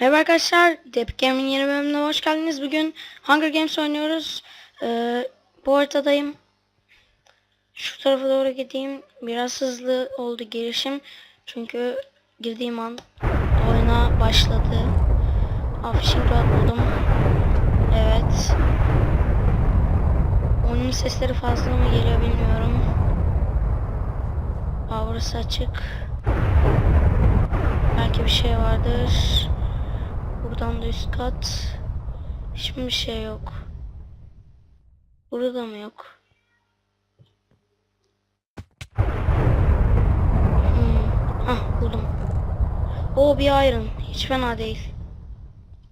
Merhaba arkadaşlar, Depik Gaming yeni bölümüne hoş geldiniz. Bugün Hunger Games oynuyoruz. Ee, bu haritadayım. Şu tarafa doğru gideyim. Biraz hızlı oldu girişim. Çünkü girdiğim an oyuna başladı. Afishing Rod buldum. Evet. Oyunun sesleri fazla mı geliyor bilmiyorum. Aa, burası açık. Belki bir şey vardır. Buradan da üst kat. Hiçbir şey yok. Burada mı yok? Hmm. Hah buldum. O bir iron. Hiç fena değil.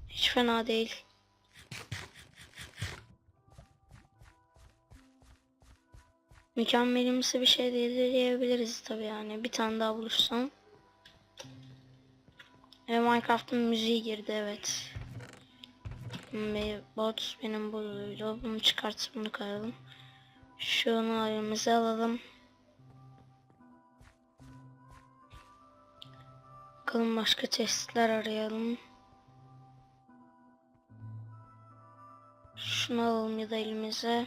Hiç fena değil. Mükemmelimsi bir şey değil diyebiliriz tabi yani. Bir tane daha bulursam. Ve Minecraft'ın müziği girdi evet. Ve bot benim buluydu. Bunu çıkartıp bunu koyalım. Şunu elimize alalım. Bakalım başka testler arayalım. Şunu alalım ya da elimize.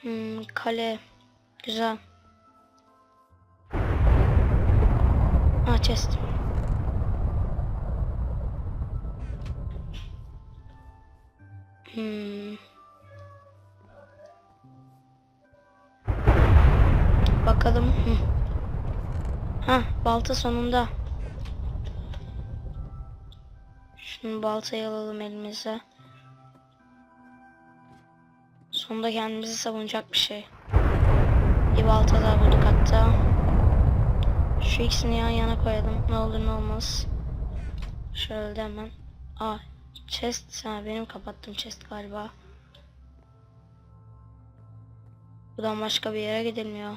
Hmm, kale. Güzel. Ha chest. Hmm. Bakalım. Ha, balta sonunda. Şunu baltayı alalım elimize. Sonunda kendimizi savunacak bir şey. Bir balta daha bulduk hatta. Şu ikisini yan yana koyalım. Ne olur ne olmaz. Şöyle hemen. Aa, chest. Ha, benim kapattım chest galiba. Buradan başka bir yere gidilmiyor.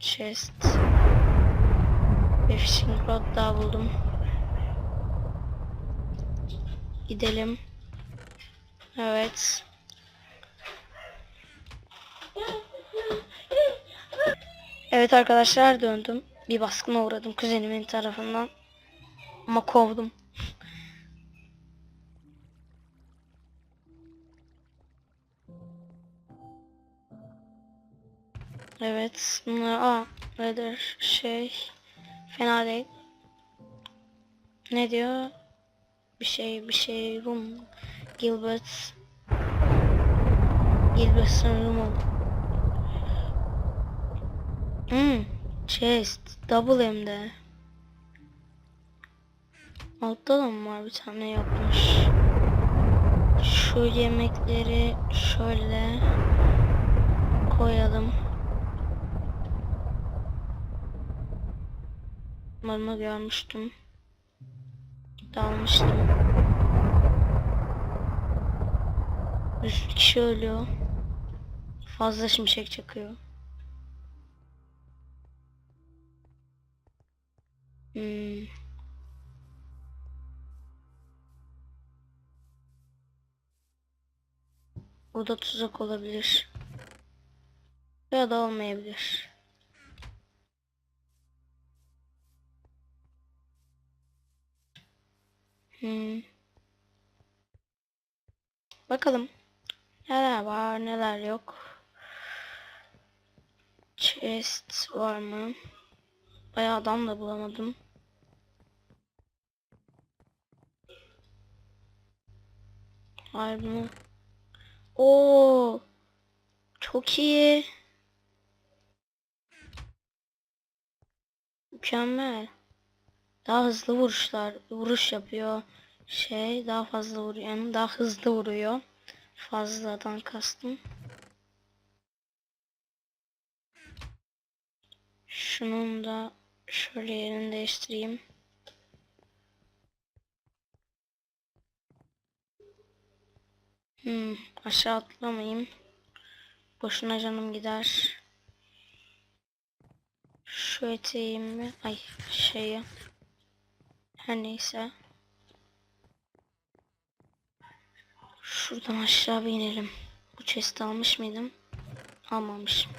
Chest. Bir fishing rod daha buldum. Gidelim. Evet. Evet arkadaşlar döndüm. Bir baskına uğradım kuzenimin tarafından. Ama kovdum. Evet. Bunlar aa nedir şey fena değil. Ne diyor? Bir şey bir şey room Gilbert Gilbert'ın room. Hmm, chest double hem de. Altta da mı var bir tane yapmış. Şu yemekleri şöyle koyalım. Umarım görmüştüm. Dalmıştım. Bir kişi ölüyor. Fazla şimşek çakıyor. Hmm. O da tuzak olabilir. Ya da olmayabilir. Hmm. Bakalım. Neler var neler yok. Chest var mı? Bayağı adam da bulamadım. Hayır bunu. Oo. Çok iyi. Mükemmel. Daha hızlı vuruşlar, vuruş yapıyor. Şey daha fazla vuruyor. Yani daha hızlı vuruyor. Fazladan kastım. Şunun da şöyle yerini değiştireyim. Hmm, aşağı atlamayayım. Boşuna canım gider. Şu eteğimi, ay şeyi. Her neyse. Şuradan aşağı bir inelim. Bu chest'i almış mıydım? Almamışım.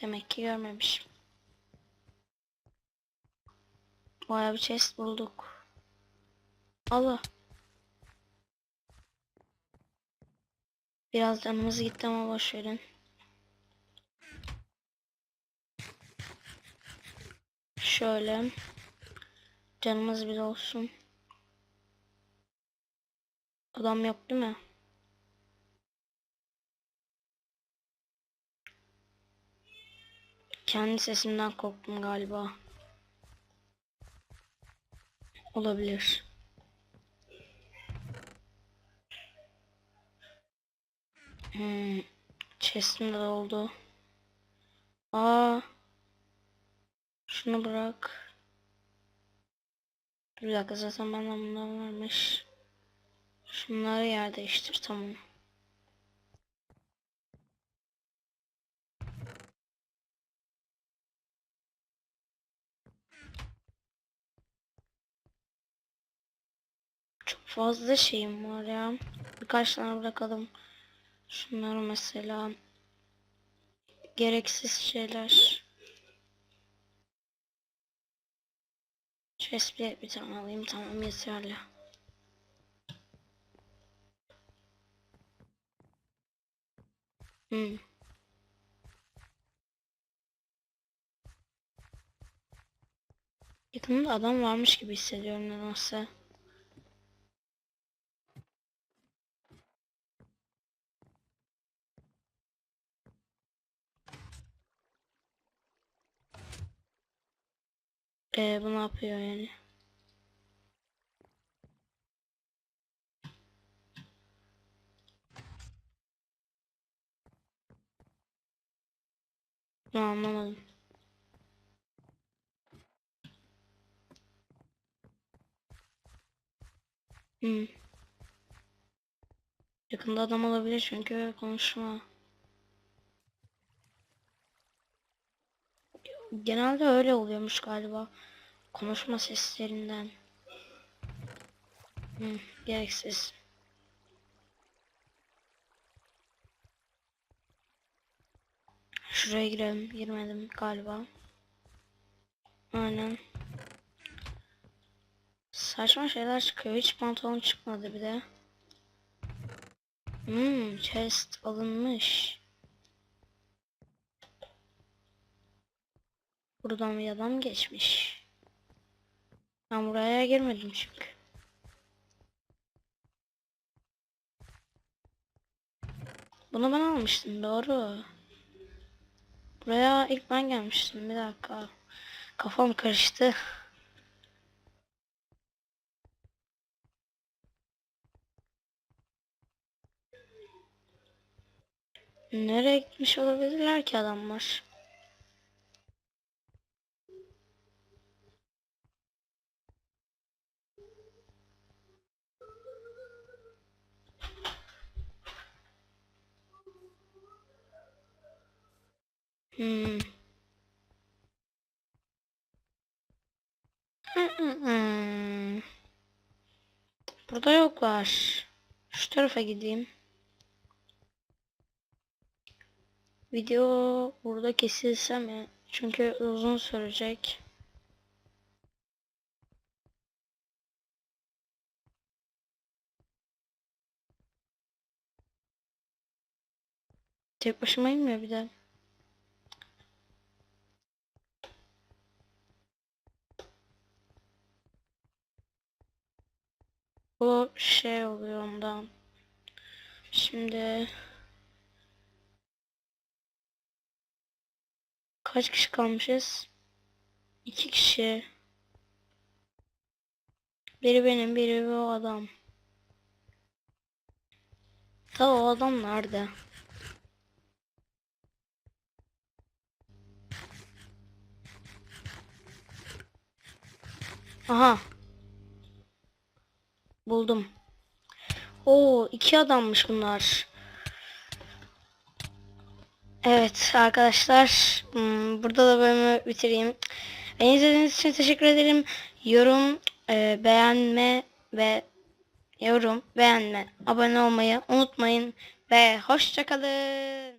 Demek ki görmemişim. Bayağı bir chest bulduk. Allah. Biraz canımız gitti ama boş verin. Şöyle. Canımız bir olsun. Adam yok değil mi? Kendi sesimden korktum galiba. Olabilir. Hmm. Chest'im de oldu. Aa. Şunu bırak. Bir dakika zaten benden bundan varmış. Şunları yer değiştir tamam. Çok fazla şeyim var ya. Birkaç tane bırakalım. Şunları mesela. Gereksiz şeyler. Chest bir, tane alayım tamam yeterli. Hmm. Yakında adam varmış gibi hissediyorum nedense. Ee, bu ne yapıyor yani? Bunu anlamadım. Hmm. Yakında adam olabilir çünkü konuşma. Genelde öyle oluyormuş galiba. Konuşma seslerinden. Hmm, gereksiz. Şuraya girelim. Girmedim galiba. Aynen. Saçma şeyler çıkıyor. Hiç pantolon çıkmadı bir de. Hmm, chest alınmış. Buradan bir adam geçmiş. Ben buraya girmedim çünkü. Bunu ben almıştım doğru. Buraya ilk ben gelmiştim bir dakika. Kafam karıştı. Nereye gitmiş olabilirler ki adamlar? Hmm. Burada yoklar. Şu tarafa gideyim. Video burada kesilse mi? Çünkü uzun sürecek. Tek başımayım ya bir de. Bu şey oluyor ondan. Şimdi kaç kişi kalmışız? İki kişi. Biri benim, biri o adam. Ta o adam nerede? Aha. Buldum. Oo iki adammış bunlar. Evet arkadaşlar hmm, burada da bölümü bitireyim. Beni izlediğiniz için teşekkür ederim. Yorum, e, beğenme ve yorum, beğenme, abone olmayı unutmayın ve hoşçakalın.